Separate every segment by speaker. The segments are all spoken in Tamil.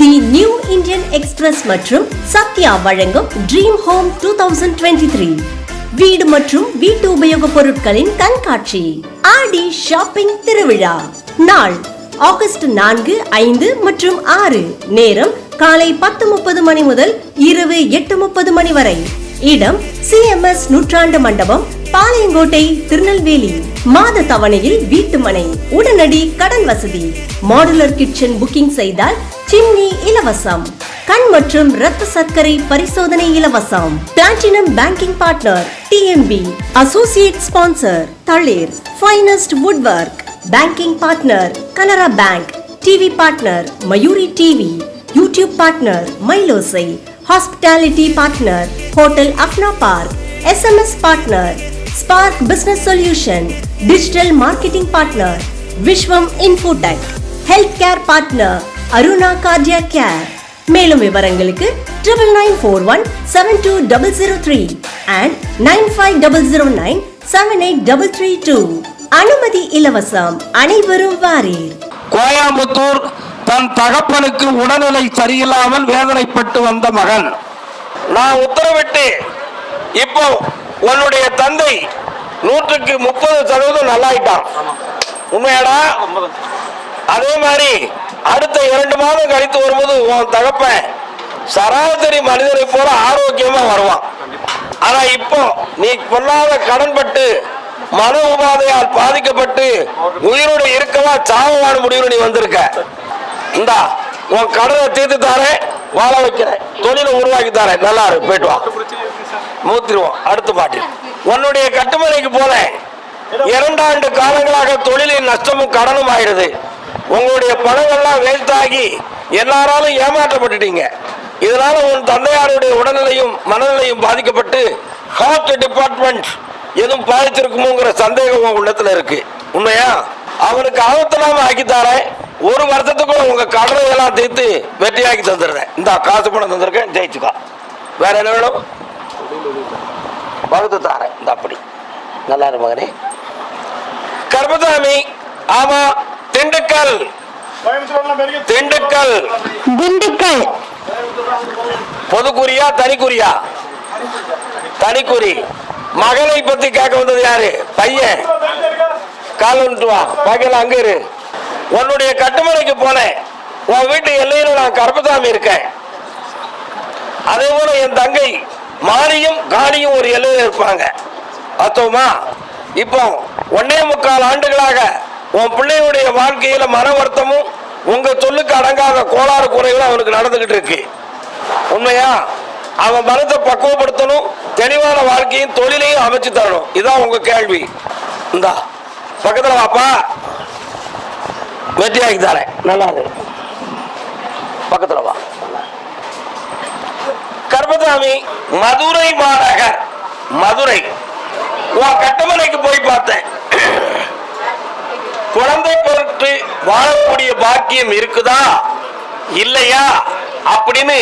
Speaker 1: தி நியூ இந்தியன் எக்ஸ்பிரஸ் மற்றும் சத்யா வழங்கும் dream home two thousand twenty three வீடு மற்றும் வீட்டு உபயோகப் பொருட்களின் கண்காட்சி. ஆடி ஷாப்பிங் திருவிழா. நாள் ஆகஸ்ட் நான்கு ஐந்து மற்றும் ஆறு. நேரம் காலை பத்து முப்பது மணி முதல் இரவு எட்டு முப்பது மணி வரை. இடம் சிஎம்எஸ் நூற்றாண்டு மண்டபம் பாளையங்கோட்டை திருநெல்வேலி. மாத தவணையில் வீட்டுமனை உடனடி கடன் வசதி. மாடுலர் கிச்சன் புக்கிங் செய்தால் சிம்னி இலவசம். கண் மற்றும் ரத்த சர்க்கரை பரிசோதனை இலவசம். Platinum banking partner TMB associate sponsor Thalir finest woodwork banking partner Canara bank TV partner Mayuri TV YouTube partner Mylosai hospitality partner hotel Apna park SMS partner spark business solution digital marketing partner Vishwam infotech health care partner Aruna cardia care மேலும் விவரங்களுக்கு triple nine four one seven two double zero three and nine five double zero nine seven eight double three two அனுமதி இலவசம் அனைவரும் வாரீர்
Speaker 2: கோயம்புத்தூர் தன் தகப்பனுக்கு உடல்நிலை சரியில்லாமல் வேதனைப்பட்டு வந்த மகன். நான் உத்தரவிட்டு இப்போ உன்னுடைய தந்தை நூற்றுக்கு முப்பது சதவீதம் நல்லாயிட்டான். உண்மையாடா? அதே மாதிரி அடுத்த இரண்டு மாதம் கழித்து வரும்போது உன் தகப்பன் சராசரி மனிதரை போல ஆரோக்கியமா வருவான். ஆனா இப்போ நீ பொல்லாத கடன்பட்டு மன உபாதையால் பாதிக்கப்பட்டு உயிரோடு இருக்கவா சாவவான முடிவு நீ வந்திருக்க. இந்தா உன் கடனை தீர்த்து தாரேன் வாழ வைக்கிறேன். தொழிலை உருவாக்கி தாரேன். நல்லா இருக்கு போயிட்டு வா. மூத்திருவோம். அடுத்த பாட்டு. உன்னுடைய கட்டுமலைக்கு போல இரண்டாண்டு காலங்களாக தொழிலின் நஷ்டமும் கடனும் ஆயிடுது. உங்களுடைய பணங்கள்லாம் வேஸ்டாகி ஆகி எல்லாராலும் ஏமாற்றப்பட்டுட்டீங்க. இதனால உன் தந்தையாருடைய உடல்நிலையும் மனநிலையும் பாதிக்கப்பட்டு ஹார்ட் டிபார்ட்மெண்ட் எதுவும் பாதிச்சிருக்குமோங்கிற சந்தேகம் உன் உள்ளத்துல இருக்கு. உண்மையா? அவனுக்கு ஆபத்தலாம ஆக்கித்தாரேன் ஒரு வருஷத்துக்குள்ள உங்க கடனை எல்லாம் தீர்த்து வெற்றியாக்கி தந்துடுறேன். இந்த காசு பணம் தந்திருக்கேன் ஜெயிச்சுக்கோ. வேற என்ன வேணும்? வகுத்து தாரேன். இந்த அப்படி. நல்லா இரு மகனே. கர்மசாமி ஆமா திண்டுக்கல். திண்டுக்கல்.
Speaker 3: திண்டுக்கல்.
Speaker 2: பொதுக்குறியா தனிக்குறியா? தனிக்குறி. மகளை பத்தி கேட்க வந்தது யாரு? பையன். கால் வந்துட்டு வா. பகல் அங்க இரு. உன்னுடைய கட்டுமனைக்கு போனேன். உன் வீட்டு எல்லையில நான் கருப்பசாமி இருக்கேன். அதே போல என் தங்கை மாரியும் காணியும் ஒரு எல்லையில இருப்பாங்க. அத்தோமா இப்போ ஒன்னே முக்கால் ஆண்டுகளாக உன் பிள்ளையுடைய வாழ்க்கையில மன வருத்தமும் உங்க சொல்லுக்கு அடங்காத கோளாறு குறைகளும் அவனுக்கு நடந்துகிட்டு இருக்கு. உண்மையா? அவன் மனத்தை பக்குவப்படுத்தணும் தெளிவான வாழ்க்கையும் தொழிலையும் அமைச்சு தரணும். இதான் உங்க கேள்வி. இந்தா பக்கத்துல வாப்பா. வெற்றியாக்கி தரேன் நல்லா இரு பக்கத்துல வா. கர்மசாமி மதுரை மாநகர். மதுரை. உன் கட்டுமனைக்கு போய் பார்த்தேன். குழந்தை பொருட்டு வாழக்கூடிய பாக்கியம் இருக்குதா? இல்லையா? அப்படின்னு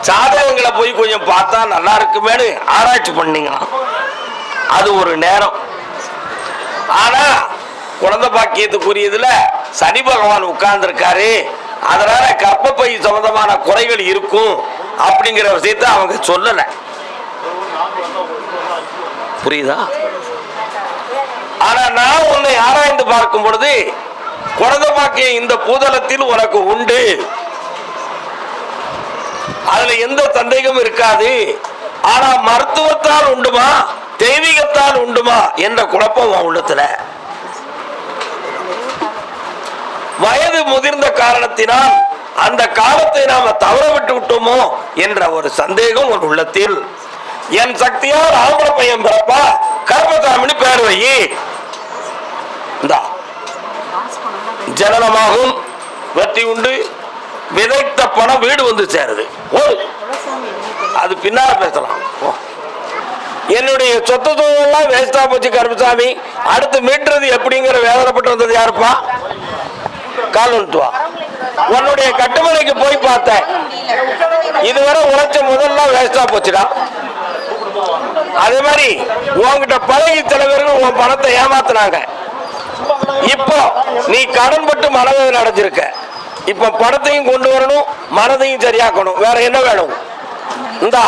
Speaker 2: சாதகங்களை போய் கொஞ்சம் பார்த்தா நல்லா இருக்குமேனு ஆராய்ச்சி பண்ணீங்களாம் அது ஒரு நேரம். ஆனா குழந்தை பாக்கியத்துக்குரியதுல சனி பகவான் உட்கார்ந்துருக்காரு. அதனால கர்ப்பப்பை சம்பந்தமான குறைகள் இருக்கும் அப்படிங்கிற விஷயத்த அவங்க சொல்லல. புரியுதா? ஆனா நான் உன்னை ஆராய்ந்து பார்க்கும் பொழுது குழந்தை பாக்கியம் இந்த பூதலத்தில் உனக்கு உண்டு. அதுல எந்த சந்தேகமும் இருக்காது. ஆனா மருத்துவத்தால் உண்டுமா தெய்வீகத்தால் உண்டுமா என்ற குழப்பம் உன் உள்ளத்துல. வயது முதிர்ந்த காரணத்தினால் அந்த காலத்தை நாம தவற விட்டு விட்டோமோ என்ற ஒரு சந்தேகம் ஒரு உள்ளத்தில். என் சக்தியால் ஆம்பளை பையன் பிறப்பா? கர்மசாமின்னு பேர் வை. இந்தா. ஜனனமாகும். வெற்றி உண்டு. விதைத்த பணம் வீடு வந்து சேருது. அது பின்னால பேசலாம். ஓ. என்னுடைய சொத்து தொழிலெல்லாம் வேஸ்டா போச்சு கருமசாமி அடுத்து மீட்டுறது எப்படிங்கிற வேதனைப்பட்டு வந்தது யாருப்பா? கால் வந்துட்டு வா உன்னுடைய கட்டுமலைக்கு போய் பார்த்தேன். இதுவரை உழைச்ச முதல்ல வேஸ்டா போச்சுடா. அதே மாதிரி உன்கிட்ட பழகி தலைவர்கள் உன் பணத்தை ஏமாத்தினாங்க. இப்போ நீ கடன் பட்டு மனவேதனை அடைஞ்சிருக்க. இப்ப படத்தையும் கொண்டு வரணும் மனதையும் சரியாக்கணும். வேற என்ன வேணும்? இந்தா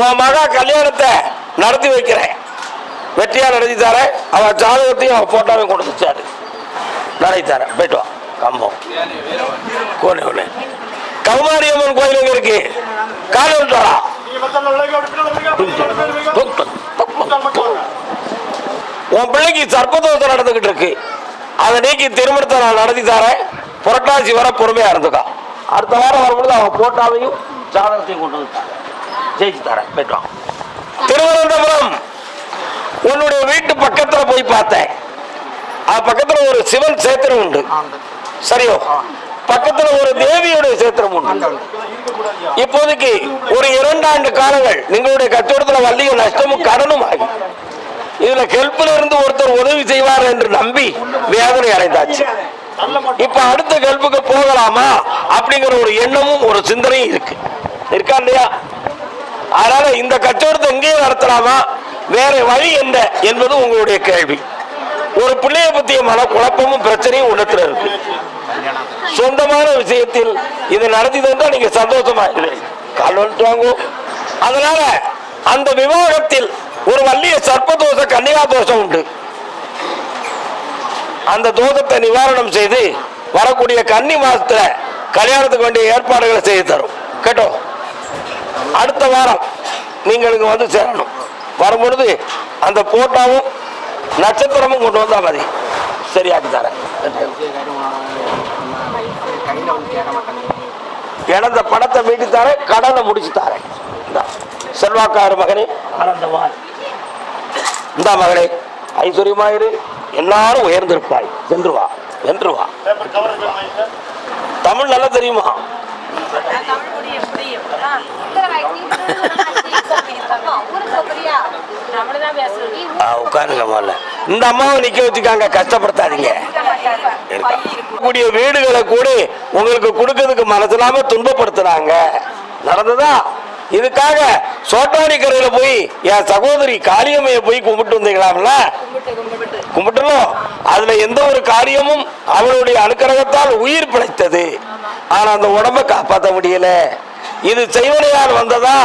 Speaker 2: உன் மகா கல்யாணத்தை நடத்தி வைக்கிறேன். வெற்றியா நடத்தி தரேன். அவன் ஜாதகத்தையும் அவன் போட்டோவையும் கொண்டு வச்சாரு. நடத்தி தரேன். போயிட்டு வா. கம்பம். கோனே ஒண்ணு. கௌமாரி அம்மன் கோயில் எங்க இருக்கு? காலம் விட்டு உன் பிள்ளைக்கு சர்ப்பதோஷம் நடந்துகிட்டு இருக்கு. அதை நீக்கி திருமணத்தை நான் நடத்தி தரேன். புரட்டாசி வர பொறுமையா இருந்துக்கா. அடுத்த வாரம் வரும்பொழுது அவன் போட்டாவையும் ஜாதகத்தையும் கொண்டு வந்து தரேன். ஜெயிச்சு தரேன். போயிட்டு திருவனந்தபுரம். உன்னுடைய வீட்டு பக்கத்துல போய் பார்த்தேன். அது பக்கத்துல ஒரு சிவன் சேத்திரம் உண்டு. சரியோ? பக்கத்துல ஒரு தேவியுடைய சேத்திரம் உண்டு. இப்போதைக்கு ஒரு இரண்டு ஆண்டு காலங்கள் நீங்களுடைய கச்சவடத்துல வள்ளிய நஷ்டமும் கடனும் ஆகி. இதுல ஹெல்ப்ல இருந்து ஒருத்தர் உதவி செய்வார் என்று நம்பி வேதனை அடைந்தாச்சு. இப்ப அடுத்த ஹெல்ப்புக்கு போகலாமா அப்படிங்கிற ஒரு எண்ணமும் ஒரு சிந்தனையும் இருக்கு. இருக்கா இல்லையா? அதனால இந்த கச்சவடத்தை இங்கேயே நடத்தலாமா? வேற வழி என்ன என்பது உங்களுடைய கேள்வி. ஒரு பிள்ளைய பத்திய மன குழப்பமும் பிரச்சனையும் உள்ளத்துல இருக்கு. சொந்தமான விஷயத்தில் இது நடத்தி தந்தா நீங்க சந்தோஷமா இருக்கிறீங்க. கால் வந்துட்டு அதனால அந்த விவாகத்தில் ஒரு வள்ளிய சர்ப்பதோஷ கன்னிகா தோஷம் உண்டு. அந்த தோஷத்தை நிவாரணம் செய்து வரக்கூடிய கன்னி மாசத்துல கல்யாணத்துக்கு வேண்டிய ஏற்பாடுகளை செய்து தரும். கேட்டோம் அடுத்த வாரம் நீங்களுக்கு வந்து சேரணும். வரும்பொழுது அந்த போட்டாவும் நட்சத்திரமும் கொண்டு வந்தா மதி. சரியாக்கி தரேன். இழந்த பணத்தை மீட்டு தரேன் கடனை முடிச்சு தரேன். இந்தா, மகனே. ஆனந்தமாய் இந்த மகனே ஐஸ்வர்யமாயிரு எல்லாரும் உயர்ந்திருப்பாய். சென்று வா வென்று வா. தமிழ் நல்லா தெரியுமா? உட்காருங்க முதல்ல. இந்த அம்மாவை நிக்க வச்சுக்காங்க கஷ்டப்படுத்தாதீங்க. கூடிய வீடுகளை கூட உங்களுக்கு கொடுக்கறதுக்கு மனசில்லாம துன்பப்படுத்துறாங்க. நடந்ததா? இதுக்காக சோட்டாணி கரையில போய் என் சகோதரி காளியம்மைய போய் கும்பிட்டு வந்தீங்களாம்ல? கும்பிட்டலும் அதுல எந்த ஒரு காரியமும் அவளுடைய அனுக்கிரகத்தால் உயிர் பிழைத்தது. ஆனா அந்த உடம்ப காப்பாற்ற முடியல. இது செய்வனையால் வந்ததா?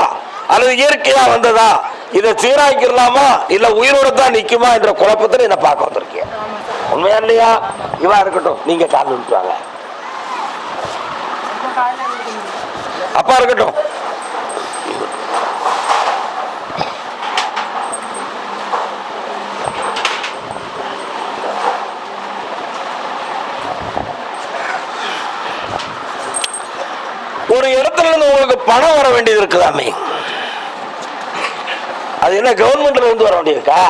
Speaker 2: அல்லது இயற்கையா வந்ததா? இதை சீராக்கிடலாமா? இல்ல உயிரோட தான் நிக்குமா என்ற குழப்பத்தில் என்ன பார்க்க வந்திருக்கேன் உண்மையா இல்லையா? இவா இருக்கட்டும். நீங்க கால் விட்டுவாங்க அப்பா இருக்கட்டும். ஒரு இடத்துல இருந்து உங்களுக்கு பணம் வர வேண்டியது இருக்குதாமே? அது என்ன கவர்மெண்ட்ல இருந்து வர வேண்டியிருக்கா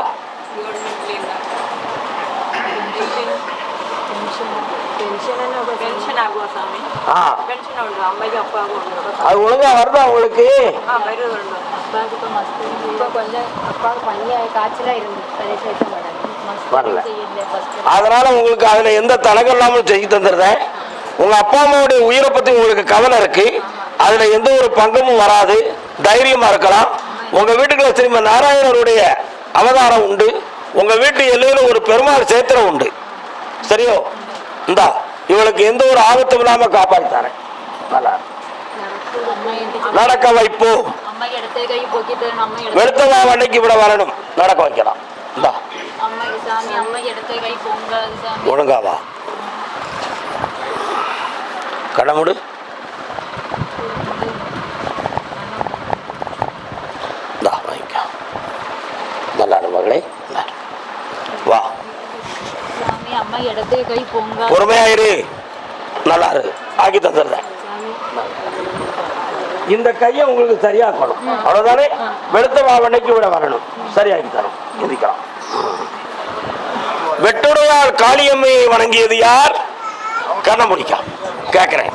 Speaker 2: அது ஒழுங்கா வருதா உங்களுக்கு? வரல. அதனால உங்களுக்கு அதுல எந்த தடகம் இல்லாமல் செய்ய தந்துடுறேன் உங்க அப்பா அம்மாவுடைய உயிரை பத்தி உங்களுக்கு கவலை இருக்கு. அதுல எந்த ஒரு பங்கமும் வராது. தைரியமா இருக்கலாம். உங்க வீட்டுக்குள்ள ஸ்ரீம நாராயணருடைய அவதாரம் உண்டு. உங்க வீட்டு எல்லையில ஒரு பெருமாள் சேத்திரம் உண்டு. சரியோ? இந்தா இவளுக்கு எந்த ஒரு ஆபத்தும் இல்லாம காப்பாற்றி தரேன். நல்லா. நடக்க வைப்போம் வெளுத்தவா வண்டைக்கு விட வரணும். நடக்க வைக்கலாம். ஒழுங்காவா? கடமுடு இந்தா வாங்கிக்கோ நல்லா இரு மகளே நல்லா இரு. வா
Speaker 4: சாமி அம்மா இடத்த கை பொங்காது
Speaker 2: பொறுமையாயிரு. நல்லா இரு ஆக்கி தந்துடுறேன். இந்த கையை உங்களுக்கு சரியாக்கணும். அவ்வளவுதானே? வெளுத்த மாவண்டைக்கு விட வரணும். சரியாக்கி தரும் எதிக்கலாம் வெட்டுடையார் காளியம்மையை வணங்கியது யார்? கண்ண முடிக்கா கேக்குறேன்.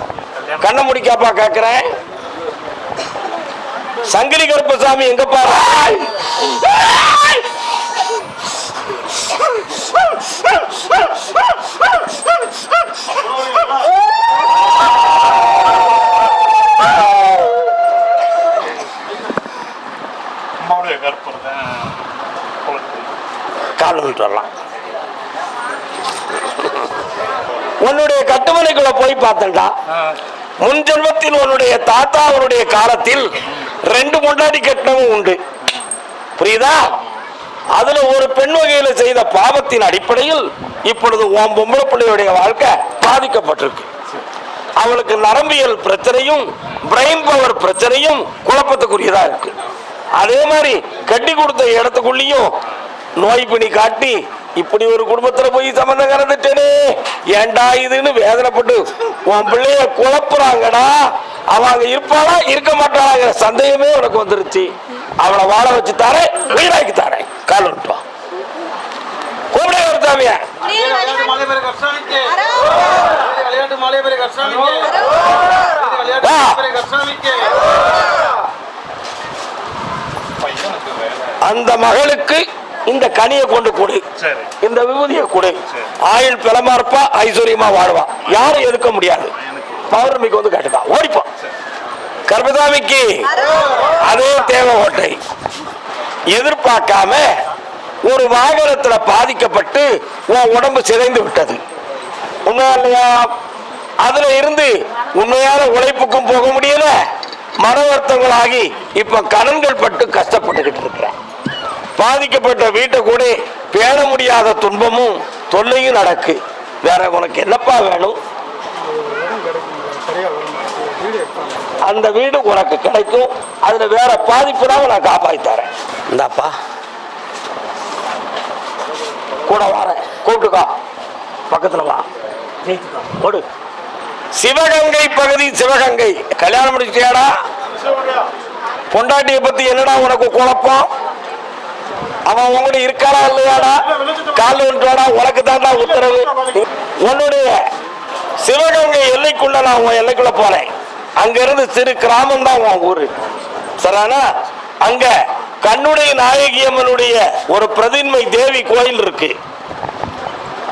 Speaker 2: கண்ண முடிக்காப்பா கேக்குறேன். சங்கிலி கருப்பசாமி எங்க பாரு
Speaker 5: அம்மாவுடைய கற்பூரம் தான் குளத்து
Speaker 2: கால் விட்டு வரலாம் உன்னுடைய கட்டுமனைக்குள்ள போய் பார்த்தேன்டா முன் ஜென்மத்தில் உன்னுடைய தாத்தா அவருடைய காலத்தில் ரெண்டு முன்னாடி கட்டணமும் உண்டு. புரியுதா? அதுல ஒரு பெண் வகையில செய்த பாவத்தின் அடிப்படையில் இப்பொழுது உன் பொம்பளை பிள்ளையுடைய வாழ்க்கை பாதிக்கப்பட்டிருக்கு. அவளுக்கு நரம்பியல் பிரச்சனையும் பிரெயின் பவர் பிரச்சனையும் குழப்பத்துக்குரியதா இருக்கு. அதே மாதிரி கட்டி கொடுத்த இடத்துக்குள்ளேயும் நோய் பிணி காட்டி இப்படி ஒரு குடும்பத்துல போய் சம்பந்தம் கறந்துட்டேனே. ஏண்டா இதுன்னு வேதனைப்பட்டு உன் பிள்ளைய குழப்புறாங்கடா. அவங்க இருப்பாளா? இருக்க மாட்டாளாங்கிற சந்தேகமே உனக்கு வந்துருச்சு. அவளை வாழ வச்சு தாரேன் உயிராக்கி தாரேன். கால் விட்டுவான் கூப்பிட அந்த மகளுக்கு இந்த கனியை கொண்டு கொடு. இந்த விபூதியை கொடு. ஆயுள் பிளமா இருப்பா ஐஸ்வர்யமா வாழ்வா. யாரும் எதுக்க முடியாது. பௌர்ணமிக்கு வந்து கேட்டுதான் ஓடிப்போம் கர்மதாமிக்கு அதே தேவை ஓட்டை எதிர்பார்க்காம ஒரு வாகனத்துல பாதிக்கப்பட்டு உன் உடம்பு சிதைந்து விட்டது. உண்மையா அதுல இருந்து உண்மையான உழைப்புக்கும் போக முடியல. மன வருத்தங்களாகி இப்ப கடன்கள் பட்டு கஷ்டப்பட்டுக்கிட்டு இருக்கிறேன். பாதிக்கப்பட்ட வீட்டை கூட பேண முடியாத துன்பமும் தொல்லையும் நடக்கு. வேற உனக்கு என்னப்பா வேணும்? அந்த வீடு உனக்கு கிடைக்கும். அதுல வேற பாதிப்பு தான் நான் காப்பாத்தி தரேன். இந்தாப்பா. கூட வரேன் கூப்பிட்டுக்கோ பக்கத்துல வா. ஓடு. சிவகங்கை பகுதி சிவகங்கை. கல்யாணம் முடிச்சியாடா பொண்டாட்டியை பத்தி என்னடா உனக்கு குழப்பம்? அவன் உங்கள்கிட்ட இருக்காளா இல்லையாடா? காலில் விட்டுவாடா உனக்கு தான்டா உத்தரவு. உன்னுடைய சிவகங்கை எல்லைக்குள்ள நான் உன் எல்லைக்குள்ள போறேன். அங்க இருந்து சிறு கிராமம் தான் உன் ஊரு. சரியானா அங்க கண்ணுடைய நாயகியம்மனுடைய ஒரு பிரதின்மை தேவி கோயில் இருக்கு.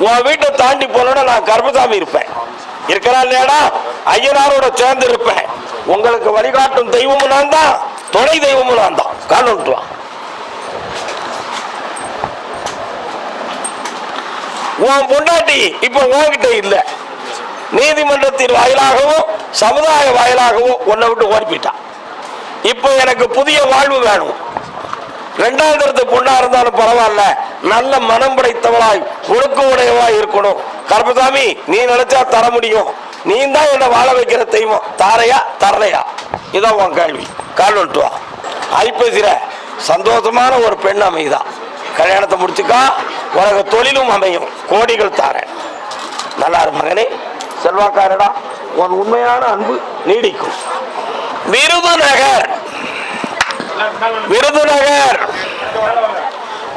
Speaker 2: உன் வீட்டை தாண்டி போனோட நான் கர்மசாமி இருப்பேன். இருக்கிறா இல்லையாடா? ஐயனாரோட சேர்ந்து இருப்பேன். உங்களுக்கு வழிகாட்டும் தெய்வமும் நான் தான் துணை தெய்வமும் நான் தான் காணுட்டு உன் பொண்டாட்டி இப்ப உன்கிட்ட இல்ல. நீதிமன்றத்தின் வாயிலாகவும் சமுதாய வாயிலாகவும் உன்னை விட்டு ஓடி போயிட்டான் இப்போ எனக்கு புதிய வாழ்வு வேணும். ரெண்டாவது தரத்து பொண்ணா இருந்தாலும் பரவாயில்ல. நல்ல மனம் படைத்தவளாய் ஒழுக்க உடையவாய் இருக்கணும். கருப்பசாமி நீ நினைச்சா தர முடியும். நீ தான் என்ன வாழ வைக்கிற தெய்வம். தாரையா தரலையா இதான் உன் கேள்வி. கால் வந்துட்டு வா சந்தோஷமான ஒரு பெண் அமைதான். கல்யாணத்தை முடிச்சுக்கா. உனக்கு தொழிலும் அமையும். கோடிகள் தாரேன். நல்லா மகனே செல்வாக்காரடா உன் உண்மையான அன்பு நீடிக்கும். விருதுநகர். விருதுநகர்.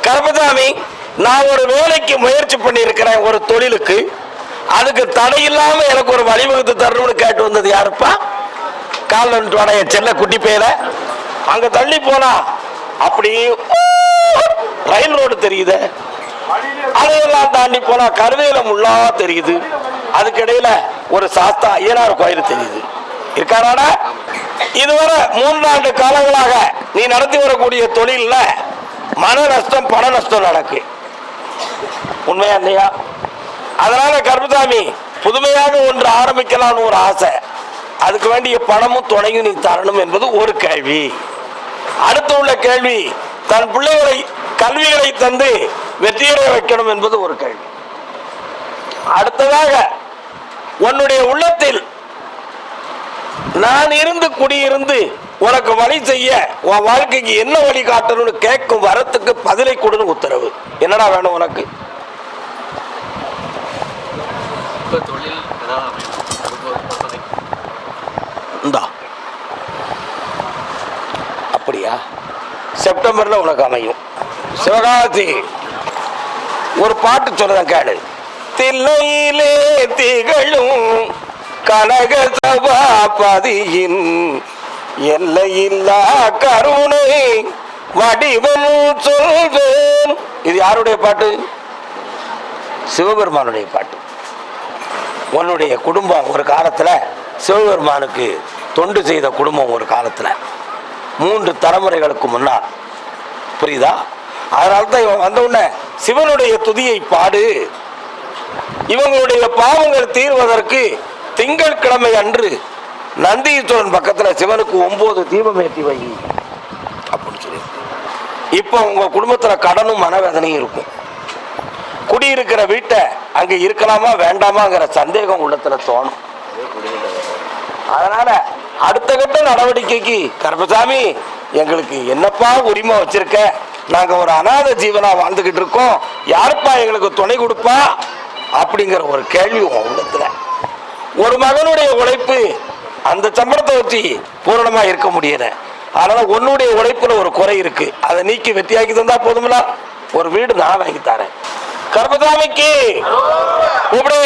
Speaker 2: கருப்பசாமி நான் ஒரு வேலைக்கு முயற்சி பண்ணியிருக்கிறேன் ஒரு தொழிலுக்கு. அதுக்கு தடை இல்லாம எனக்கு ஒரு வழிவகுத்து தரணும்னு கேட்டு வந்தது யாருப்பா? காலன்ட்டு என் செல்ல குட்டி பேர. அங்க தள்ளி போனா அப்படி ரயில் ரோடு தெரியுது. அதையெல்லாம் தாண்டி போனா கருவேல முள்ளா தெரியுது. அதுக்கிடையில ஒரு சாஸ்தா ஐயனார் கோயில் தெரியுது. இருக்காராடா? இதுவரை மூன்றாண்டு காலங்களாக நீ நடத்தி வரக்கூடிய தொழில்ல மன நஷ்டம் பண நஷ்டம் நடக்கு. உண்மையா இல்லையா? அதனால கருப்பசாமி புதுமையாக ஒன்று ஆரம்பிக்கலாம்னு ஒரு ஆசை. அதுக்கு வேண்டிய பணமும் துணையும் நீ தரணும் என்பது ஒரு கேள்வி. அடுத்து உள்ள கேள்வி தன் பிள்ளைகளை கல்விகளை தந்து வெற்றியடைய வைக்கணும் என்பது ஒரு கேள்வி. அடுத்ததாக உன்னுடைய உள்ளத்தில் நான் இருந்து குடியிருந்து உனக்கு வழி செய்ய உன் வாழ்க்கைக்கு என்ன வழி காட்டணும்னு கேட்கும் வரத்துக்கு பதிலை கொடுன்னு உத்தரவு. என்னடா வேணும் உனக்கு? அப்படியா? செப்டம்பர்ல உனக்கு அமையும். சிவகாசி. ஒரு பாட்டு சொல்லுதான் கேளு. தில்லையிலே திகழும் கனக சபாபதியின் எல்லையில்லா கருணை வடிவம் சொல்வேன். இது யாருடைய பாட்டு? சிவபெருமானுடைய பாட்டு. உன்னுடைய குடும்பம் ஒரு காலத்தில் சிவபெருமானுக்கு தொண்டு செய்த குடும்பம் ஒரு காலத்தில். மூன்று தலைமுறைகளுக்கு முன்னால். புரியுதா? அதனால தான் இவன் வந்த உடனே சிவனுடைய துதியை பாடு. இவங்களுடைய பாவங்கள் தீர்வதற்கு திங்கட்கிழமை அன்று நந்தீஸ்வரன் பக்கத்துல சிவனுக்கு ஒன்பது தீபம் ஏற்றி வை. அப்படின்னு சொல்லி இப்போ உங்க குடும்பத்துல கடனும் மனவேதனையும் இருக்கும். குடியிருக்கிற வீட்டை அங்க இருக்கலாமா வேண்டாமாங்கிற சந்தேகம் உள்ளத்துல தோணும். அதனால அடுத்த கட்ட நடவடிக்கைக்கு கருப்பசாமி எங்களுக்கு என்னப்பா உரிமை வச்சிருக்க? நாங்கள் ஒரு அநாத ஜீவனாக வாழ்ந்துக்கிட்டு இருக்கோம். யாருப்பா எங்களுக்கு துணை கொடுப்பா? அப்படிங்கிற ஒரு கேள்வி உன் ஒரு மகனுடைய உழைப்பு அந்த சம்பளத்தை வச்சு பூரணமாக இருக்க முடியல. அதனால் உன்னுடைய உழைப்பில் ஒரு குறை இருக்கு. அதை நீக்கி வெற்றியாக்கி தந்தா போதுமில்ல ஒரு வீடு நான் வாங்கி தரேன். கர்மதாமிக்கு கூப்பிடு.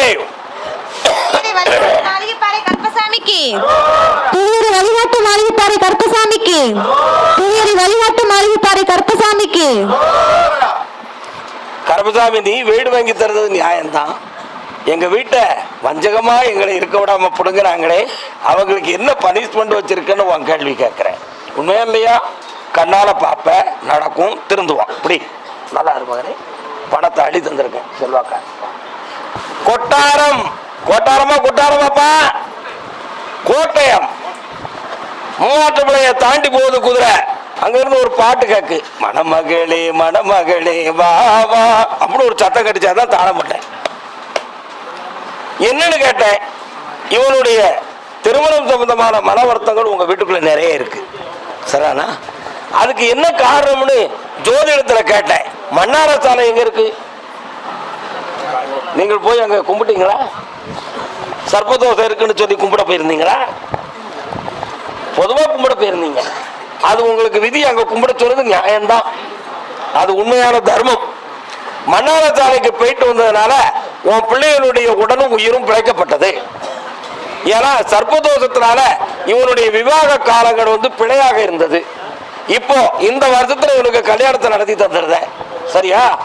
Speaker 6: கருப்பசாமிக்கு புதியரி வழிகாட்டு மாளிகைப்பாறை கருப்பசாமிக்கு. புதியரி வழிகாட்டு மாளிகைப்பாறை கருப்பசாமிக்கு.
Speaker 2: கருப்பசாமி நீ வீடு வாங்கி தருது நியாயம்தான். எங்க வீட்டை வஞ்சகமா எங்களை இருக்க விடாம பிடுங்குறாங்களே அவங்களுக்கு என்ன பனிஷ்மெண்ட் வச்சிருக்கன்னு உன் கேள்வி கேட்கிறேன். உண்மையா இல்லையா? கண்ணால பார்ப்ப நடக்கும் திருந்துவான். இப்படி. நல்லா இருப்பாரு பணத்தை அள்ளி தந்திருக்கேன் செல்வாக்கா. கொட்டாரம். கொட்டாரமா கொட்டாரமாப்பா. கோட்டயம். மூவாற்றுமலையை தாண்டி போகுது குதிரை. அங்கிருந்து ஒரு பாட்டு கேக்கு. மணமகளே மணமகளே வா வா அப்படின்னு ஒரு சத்தம் கடிச்சாதான் தாழப்பட்டேன் மாட்டேன் என்னன்னு கேட்டேன். இவனுடைய திருமணம் சம்பந்தமான மன வருத்தங்கள் உங்க வீட்டுக்குள்ள நிறைய இருக்கு. சரியானா அதுக்கு என்ன காரணம்னு ஜோதிடத்துல கேட்டேன். மன்னார சாலை எங்க இருக்கு? நீங்கள் போய் அங்க கும்பிட்டீங்களா? சர்ப்பதோஷம் இருக்குன்னு சொல்லி கும்பிட போயிருந்தீங்களா? பொதுவாக கும்பிட போயிருந்தீங்க. அது உங்களுக்கு விதி அங்க கும்பிட சொல்றது நியாயம்தான். அது உண்மையான தர்மம். மன்னார சாலைக்கு போயிட்டு வந்ததுனால உன் பிள்ளைகளுடைய உடலும் உயிரும் பிழைக்கப்பட்டது. ஏன்னா சர்ப்பதோஷத்தினால இவனுடைய விவாக காலங்கள் வந்து பிழையாக இருந்தது. இப்போ இந்த வருஷத்துல இவனுக்கு கல்யாணத்தை நடத்தி தந்துடுறேன் சரியா?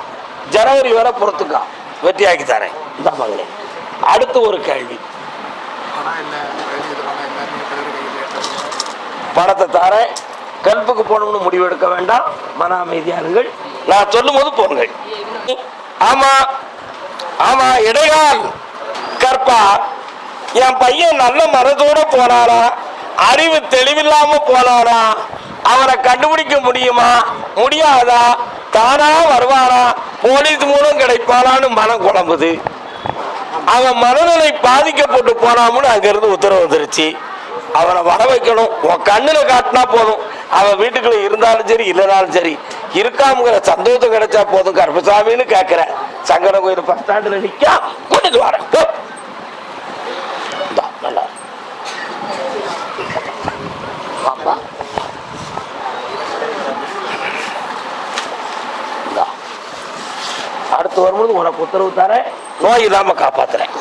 Speaker 2: ஜனவரி வரை பொறுத்துக்கா. வெற்றியாக்கி தரேன். இந்த மகளே. அடுத்து ஒரு கேள்வி. பணத்தை தாரேன். கல்புக்கு போகணும்னு முடிவு எடுக்க வேண்டாம். மன அமைதியா இருங்கள் நான் சொல்லும் போது போங்க ஆமா ஆமா இடையால் கற்பா என் பையன் நல்ல மனதோட போனாரா அறிவு தெளிவில்லாம போனாரா அவனை கண்டுபிடிக்க முடியுமா? முடியாதா? தானா வருவாரா போலீஸ் மூலம் கிடைப்பாளான்னு மனம் குழம்புது. அவன் மனநிலை பாதிக்கப்பட்டு போனாமுன்னு அங்கிருந்து உத்தரவு வந்துருச்சு. அவனை வர வைக்கணும். உன் கண்ணுல காட்டினா போதும். அவன் வீட்டுக்குள்ள இருந்தாலும் சரி இல்லைனாலும் சரி. இருக்காமுங்கிற சந்தோஷம் கிடைச்சா போதும். கருப்பசாமின்னு கேட்கிறேன் சங்கர கோயில் பஸ் ஸ்டாண்டில் நிக்கா. கூட்டிட்டு வரேன் நல்லா. அடுத்து வரும்போது உனக்கு உத்தரவு தரேன். நோய் இல்லாமல் காப்பாற்றுறேன்